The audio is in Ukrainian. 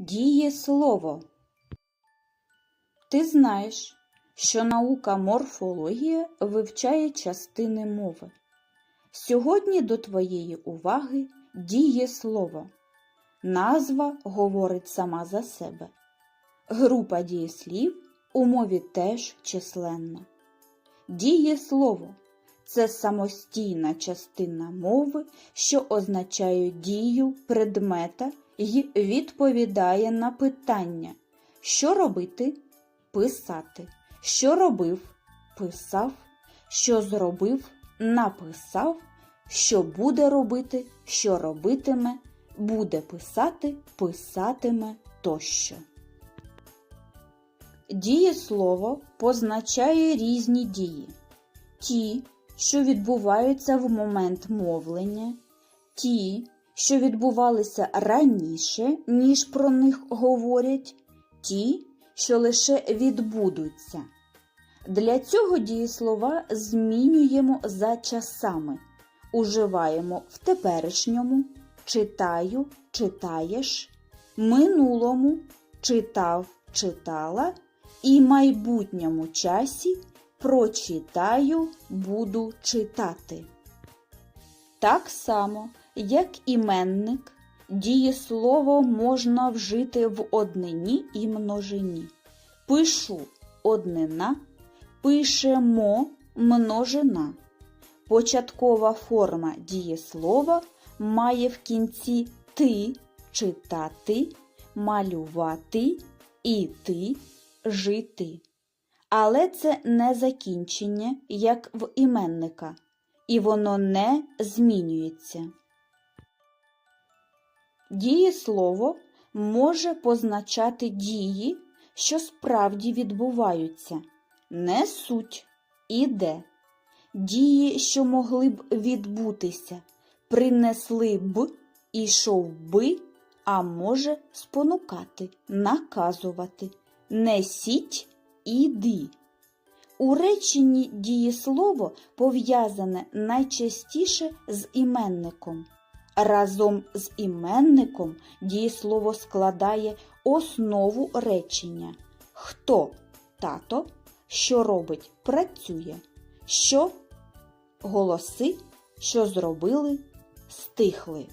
Дієслово. Ти знаєш, що наука морфологія вивчає частини мови. Сьогодні до твоєї уваги дієслово. Назва говорить сама за себе. Група дієслів у мові теж численна. Дієслово це самостійна частина мови, що означає дію предмета і відповідає на питання, що робити писати, що робив писав, що зробив написав, що буде робити, що робитиме, буде писати, писатиме тощо. Дієслово позначає різні дії. Ті, що відбуваються в момент мовлення, ті, що відбувалися раніше, ніж про них говорять, ті, що лише відбудуться. Для цього дієслова змінюємо за часами, уживаємо в теперішньому, читаю, читаєш, минулому, читав, читала і майбутньому часі прочитаю, буду читати. Так само, як іменник, дієслово можна вжити в однині і множині. Пишу однина, пишемо множина. Початкова форма дієслова має в кінці ти читати, малювати, іти, жити. Але це не закінчення, як в іменника, і воно не змінюється. Дієслово може позначати дії, що справді відбуваються, не суть, іде. Дії, що могли б відбутися, принесли б, ішов би, а може спонукати, наказувати, несіть, іди. У реченні дієслово пов'язане найчастіше з іменником. Разом з іменником дієслово складає основу речення. Хто тато, що робить, працює, що голоси, що зробили, стихли.